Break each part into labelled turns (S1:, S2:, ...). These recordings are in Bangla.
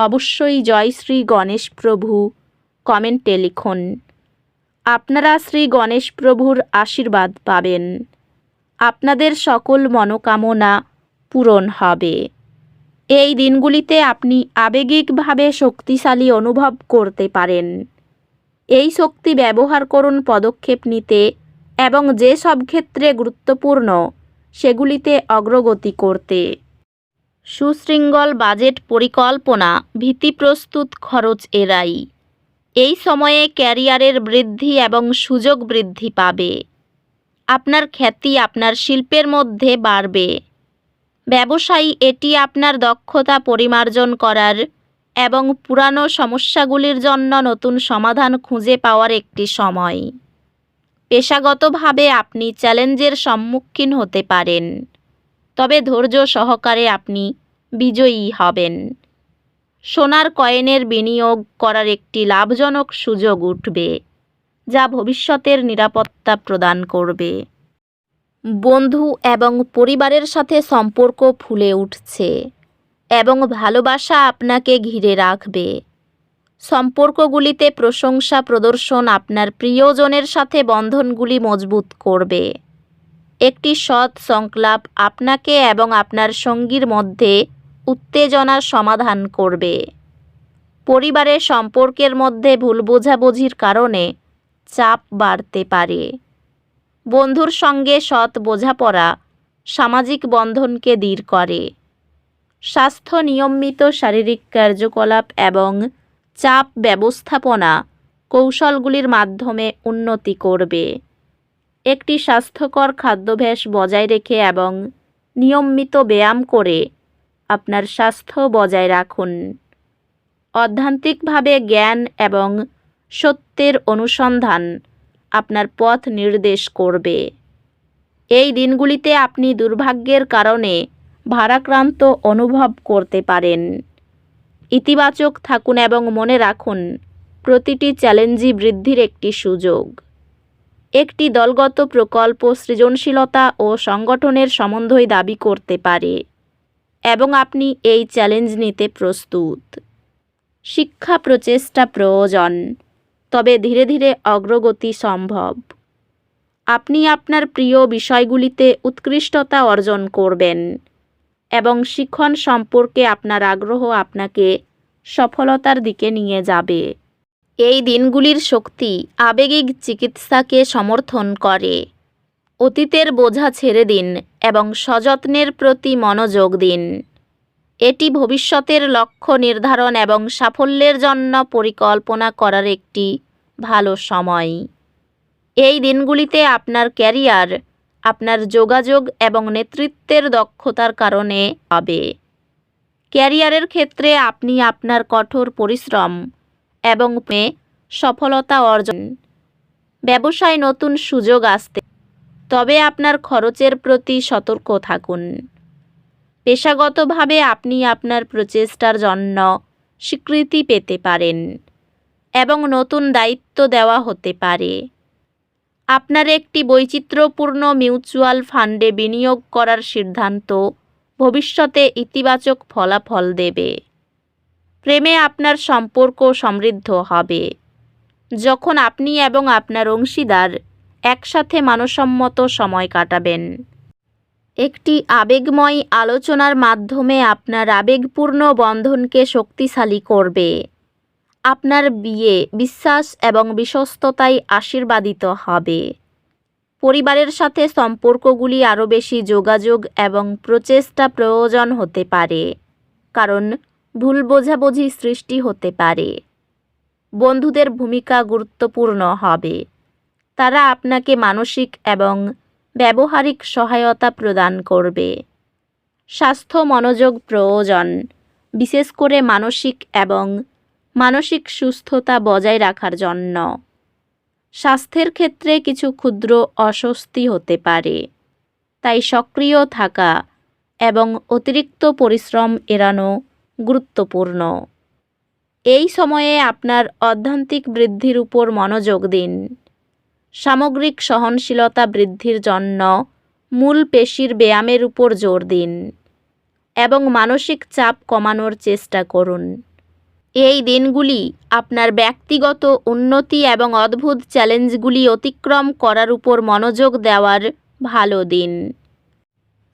S1: অবশ্যই জয় শ্রী গণেশ প্রভু। কমেন্টে লিখুন, আপনারা শ্রী গণেশ প্রভুর আশীর্বাদ পাবেন। আপনাদের সকল মনোকামনা পূরণ হবে। এই দিনগুলিতে আপনি আবেগিকভাবে শক্তিশালী অনুভব করতে পারেন। এই শক্তি ব্যবহার করুন পদক্ষেপ নিতে এবং যে সব ক্ষেত্রে গুরুত্বপূর্ণ, সেগুলিতে অগ্রগতি করতে। সুশৃঙ্খল বাজেট পরিকল্পনা ভীতি প্রস্তুত খরচ এরাই এই সময়ে ক্যারিয়ারের বৃদ্ধি এবং সুযোগ বৃদ্ধি পাবে। আপনার খ্যাতি আপনার শিল্পের মধ্যে বাড়বে। ব্যবসায়ী, এটি আপনার দক্ষতা পরিমার্জন করার এবং পুরানো সমস্যাগুলির জন্য নতুন সমাধান খুঁজে পাওয়ার একটি সময়। পেশাগতভাবে আপনি চ্যালেঞ্জের সম্মুখীন হতে পারেন। তবে ধৈর্য সহকারে আপনি বিজয়ী হবেন। সোনার কয়েনের বিনিয়োগ করার একটি লাভজনক সুযোগ উঠবে, যা ভবিষ্যতের নিরাপত্তা প্রদান করবে। বন্ধু এবং পরিবারের সাথে সম্পর্ক ফুলে উঠছে এবং ভালোবাসা আপনাকে ঘিরে রাখবে। সম্পর্কগুলিতে প্রশংসা প্রদর্শন আপনার প্রিয়জনের সাথে বন্ধনগুলি মজবুত করবে। একটি সৎ সংলাপ আপনাকে এবং আপনার সঙ্গীর মধ্যে উত্তেজনার সমাধান করবে। পরিবারের সম্পর্কের মধ্যে ভুল বোঝাবুঝির কারণে চাপ বাড়তে পারে। বন্ধুর সঙ্গে সৎ বোঝাপড়া সামাজিক বন্ধনকে দৃঢ় করে। স্বাস্থ্য নিয়মিত শারীরিক কার্যকলাপ এবং চাপ ব্যবস্থাপনা কৌশলগুলির মাধ্যমে উন্নতি করবে। একটি স্বাস্থ্যকর খাদ্যাভ্যাস বজায় রেখে এবং নিয়মিত ব্যায়াম করে আপনার স্বাস্থ্য বজায় রাখুন। অধ্যান্তিকভাবে জ্ঞান এবং সত্যের অনুসন্ধান আপনার পথ নির্দেশ করবে। এই দিনগুলিতে আপনি দুর্ভাগ্যের কারণে ভারাক্রান্ত অনুভব করতে পারেন। ইতিবাচক থাকুন এবং মনে রাখুন, প্রতিটি চ্যালেঞ্জই বৃদ্ধির একটি সুযোগ। একটি দলগত প্রকল্প সৃজনশীলতা ও সংগঠনের সম্বন্ধই দাবি করতে পারে এবং আপনি এই চ্যালেঞ্জ নিতে প্রস্তুত। শিক্ষা প্রচেষ্টা প্রয়োজন, তবে ধীরে ধীরে অগ্রগতি সম্ভব। আপনি আপনার প্রিয় বিষয়গুলিতে উৎকৃষ্টতা অর্জন করবেন এবং শিক্ষণ সম্পর্কে আপনার আগ্রহ আপনাকে সফলতার দিকে নিয়ে যাবে। এই দিনগুলির শক্তি আবেগিক চিকিৎসাকে সমর্থন করে। অতীতের বোঝা ছেড়ে দিন এবং সযত্নের প্রতি মনোযোগ দিন। এটি ভবিষ্যতের লক্ষ্য নির্ধারণ এবং সাফল্যের জন্য পরিকল্পনা করার একটি ভালো সময়। এই দিনগুলিতে আপনার ক্যারিয়ার, আপনার যোগাযোগ এবং নেতৃত্বের দক্ষতার কারণে হবে। ক্যারিয়ারের ক্ষেত্রে আপনি আপনার কঠোর পরিশ্রম এবং সফলতা অর্জন। ব্যবসায় নতুন সুযোগ আসতে। তবে আপনার খরচের প্রতি সতর্ক থাকুন। পেশাগতভাবে আপনি আপনার প্রচেষ্টার জন্য স্বীকৃতি পেতে পারেন এবং নতুন দায়িত্ব দেওয়া হতে পারে। আপনার একটি বৈচিত্র্যপূর্ণ মিউচুয়াল ফান্ডে বিনিয়োগ করার সিদ্ধান্ত ভবিষ্যতে ইতিবাচক ফলাফল দেবে। প্রেমে আপনার সম্পর্ক সমৃদ্ধ হবে। যখন আপনি এবং আপনার অংশীদার একসাথে মানসম্মত সময় কাটাবেন। একটি আবেগময় আলোচনার মাধ্যমে আপনার আবেগপূর্ণ বন্ধনকে শক্তিশালী করবে। আপনার বিয়ে, বিশ্বাস এবং বিশ্বস্ততায় আশীর্বাদিত হবে। পরিবারের সাথে সম্পর্কগুলি আরও বেশি যোগাযোগ এবং প্রচেষ্টা প্রয়োজন হতে পারে। কারণ ভুল বোঝাবুঝি সৃষ্টি হতে পারে। বন্ধুদের ভূমিকা গুরুত্বপূর্ণ হবে। তারা আপনাকে মানসিক এবং ব্যবহারিক সহায়তা প্রদান করবে। স্বাস্থ্য মনোযোগ প্রয়োজন, বিশেষ করে মানসিক এবং মানসিক সুস্থতা বজায় রাখার জন্য। স্বাস্থ্যের ক্ষেত্রে কিছু ক্ষুদ্র অস্বস্তি হতে পারে, তাই সক্রিয় থাকা এবং অতিরিক্ত পরিশ্রম এড়ানো গুরুত্বপূর্ণ। এই সময়ে আপনার অধ্যান্তিক বৃদ্ধির উপর মনোযোগ দিন। সামগ্রিক সহনশীলতা বৃদ্ধির জন্য মূল পেশির ব্যায়ামের উপর জোর দিন এবং মানসিক চাপ কমানোর চেষ্টা করুন। এই দিনগুলি আপনার ব্যক্তিগত উন্নতি এবং অদ্ভুত চ্যালেঞ্জগুলি অতিক্রম করার উপর মনোযোগ দেওয়ার ভালো দিন।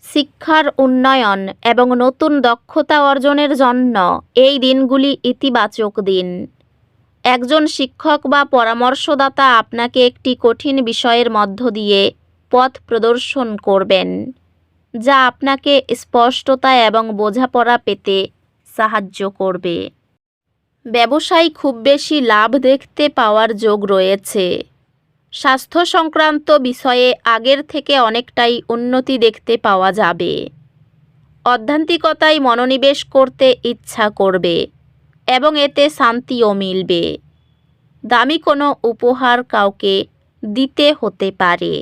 S1: শিক্ষার উন্নয়ন এবং নতুন দক্ষতা অর্জনের জন্য এই দিনগুলি ইতিবাচক দিন। একজন শিক্ষক বা পরামর্শদাতা আপনাকে একটি কঠিন বিষয়ের মধ্য দিয়ে পথ প্রদর্শন করবেন, যা আপনাকে স্পষ্টতা এবং বোঝাপড়া পেতে সাহায্য করবে। ব্যবসায় খুব বেশি লাভ দেখতে পাওয়ার যোগ রয়েছে। স্বাস্থ্য সংক্রান্ত বিষয়ে আগের থেকে অনেকটাই উন্নতি দেখতে পাওয়া যাবে। অধ্যান্তিকতায় মনোনিবেশ করতে ইচ্ছা করবে এবং এতে শান্তিও মিলবে। দামি কোনো উপহার কাউকে দিতে হতে পারে।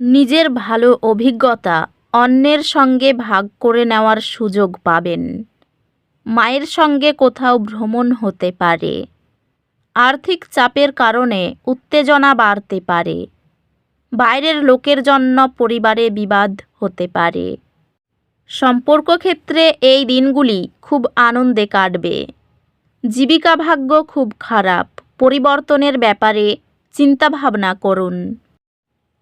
S1: নিজের ভালো অভিজ্ঞতা অন্যের সঙ্গে ভাগ করে নেওয়ার সুযোগ পাবেন। মায়ের সঙ্গে কোথাও ভ্রমণ হতে পারে। আর্থিক চাপের কারণে উত্তেজনা বাড়তে পারে। বাইরের লোকের জন্য পরিবারে বিবাদ হতে পারে। সম্পর্ক ক্ষেত্রে এই দিনগুলি খুব আনন্দে কাটবে। জীবিকা ভাগ্য খুব খারাপ, পরিবর্তনের ব্যাপারে চিন্তাভাবনা করুন।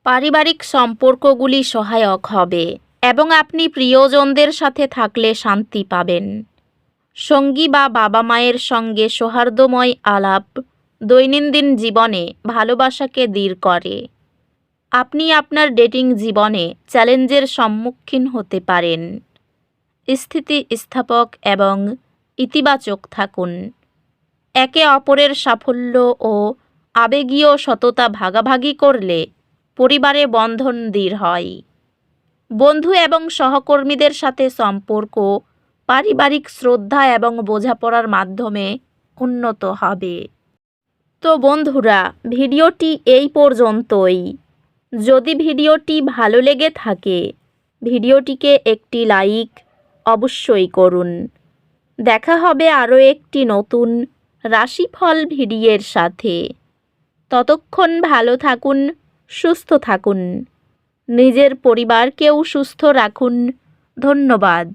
S1: পারিবারিক সম্পর্কগুলি সহায়ক হবে এবং আপনি প্রিয়জনদের সাথে থাকলে শান্তি পাবেন। সঙ্গী বা বাবা মায়ের সঙ্গে সৌহার্দ্যময় আলাপ দৈনন্দিন জীবনে ভালোবাসাকে দৃঢ় করে। আপনি আপনার ডেটিং জীবনে চ্যালেঞ্জের সম্মুখীন হতে পারেন। স্থিতিস্থাপক এবং ইতিবাচক থাকুন। একে অপরের সাফল্য ও আবেগীয় সততা ভাগাভাগি করলে পরিবারে বন্ধন দৃঢ় হয়। বন্ধু এবং সহকর্মীদের সাথে সম্পর্ক পারিবারিক শ্রদ্ধা এবং বোঝাপড়ার মাধ্যমে উন্নত হবে। তো বন্ধুরা, ভিডিওটি এই পর্যন্তই। যদি ভিডিওটি ভালো লেগে থাকে, ভিডিওটিকে একটি লাইক অবশ্যই করুন। দেখা হবে আরও একটি নতুন রাশিফল ভিডিওর সাথে। ততক্ষণ ভালো থাকুন, সুস্থ থাকুন। নিজের পরিবারকেও সুস্থ রাখুন। ধন্যবাদ।